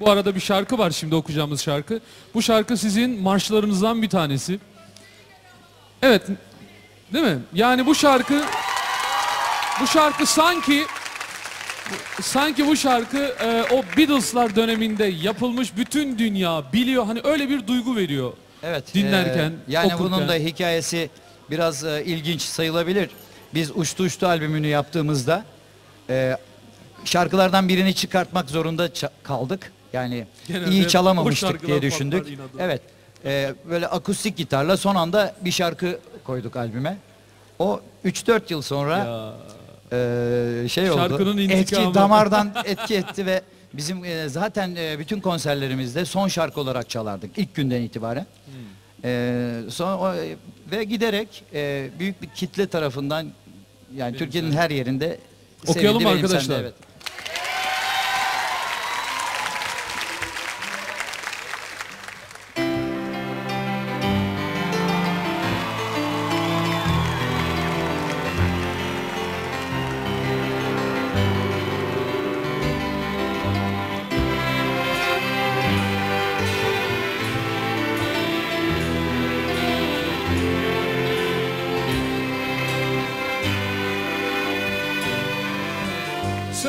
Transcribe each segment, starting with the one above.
Bu arada bir şarkı var şimdi okuyacağımız şarkı. Bu şarkı sizin marşlarınızdan bir tanesi. Evet. Değil mi? Yani bu şarkı bu şarkı sanki sanki bu şarkı e, o Beatles'lar döneminde yapılmış bütün dünya biliyor. Hani öyle bir duygu veriyor. Evet. Dinlerken, e, yani okurken. bunun da hikayesi biraz e, ilginç sayılabilir. Biz Uçtu Uçtu albümünü yaptığımızda e, şarkılardan birini çıkartmak zorunda kaldık. Yani Genelde iyi çalamamıştık diye düşündük. Evet. e, böyle akustik gitarla son anda bir şarkı koyduk albüme. O 3-4 yıl sonra Ya. e, şey oldu. Şarkının Etki intikamı. damardan etki etti ve bizim e, zaten e, bütün konserlerimizde son şarkı olarak çalardık ilk günden itibaren. Hmm. E, son, o- ve giderek e, büyük bir kitle tarafından yani Türkiye'nin her yerinde Okuyalım arkadaşlar? Evet.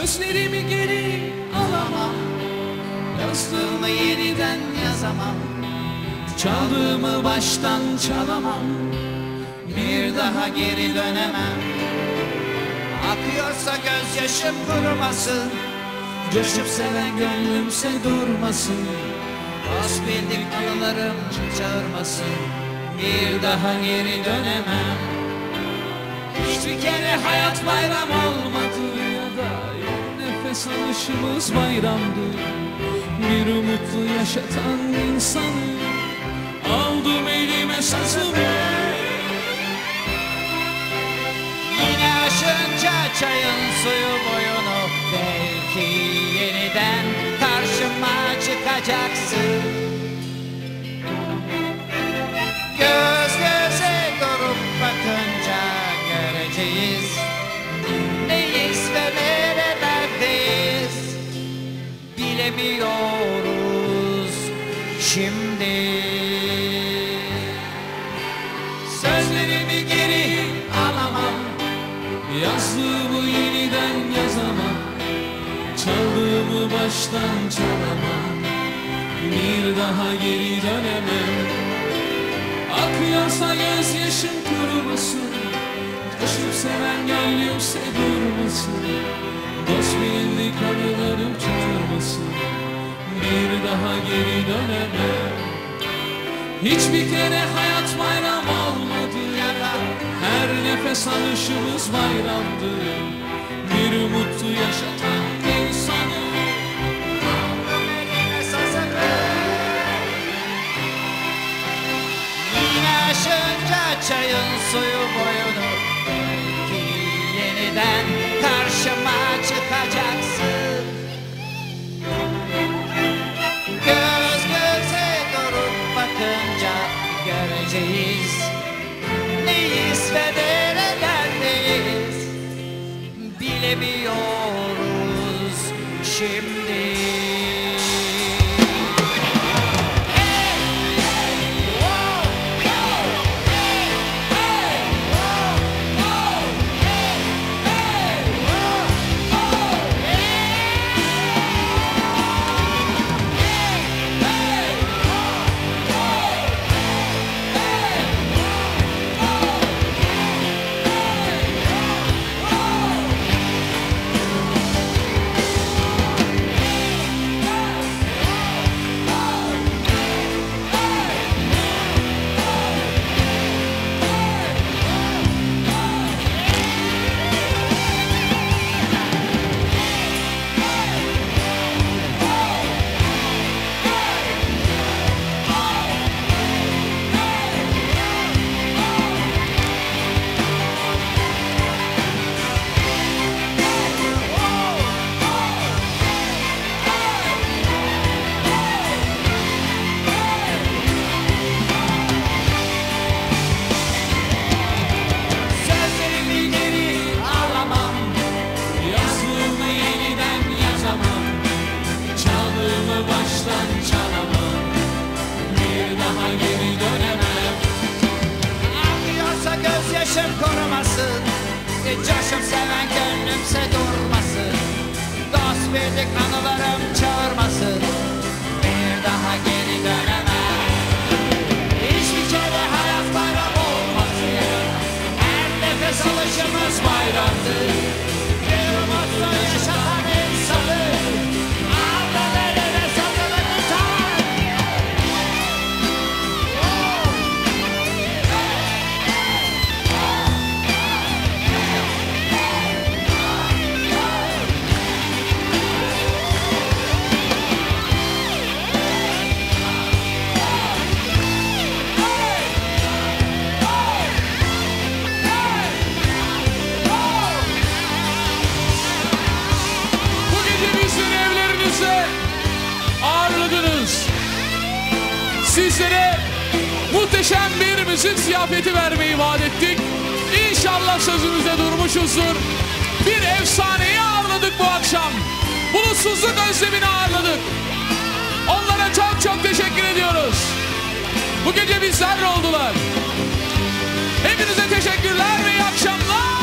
Sözlerimi geri alamam. Yazdığımı yeniden yazamam. Çaldığımı baştan çalamam. Bir daha geri dönemem. Akıyorsa gözyaşım kurumasın. Coşup seven gönlümse durmasın. Hasbildik anılarım çağırmasın. Bir daha geri dönemem. Hiçbir kere hayat bayram olmadı ya da nefes alışımız bayramdı. Bir umutlu yaşatan insanı aldım elime sazımı. Yine aşınca çayın suyu boyunu belki yeniden karşıma çıkacaksın Bilemiyoruz şimdi. Sözlerimi geri alamam Yazdığımı yeniden yazamam Çaldığımı baştan çalamam Bir daha geri dönemem. Akıyorsa gözyaşım kurumasın Taşıp seven gönlümse durmasın Dost bilindik anılarım çağırmasın. Bir daha geri dönemem. Hiçbir kere hayat bayram olmadı Her nefes alışımız bayramdı. Bir umutlu yaşatan insanı. Yine aşınca çayın suyu boyunu. Belki yeniden E coşup seven gönlümse durmasın. Dost birlik anılarım çağırmasın. Bir daha geri dönemem. Hiçbir kere hayat bayram olmasın. Her nefes alışımız bayramdır. Bir umutla yaşatan müzik ziyafeti vermeyi vaat ettik. İnşallah sözümüzde durmuşuzdur. Bir efsaneyi ağırladık bu akşam. Bulutsuzluk özlemini ağırladık. Onlara çok çok teşekkür ediyoruz. Bu gece bizlerle oldular. Hepinize teşekkürler ve iyi akşamlar.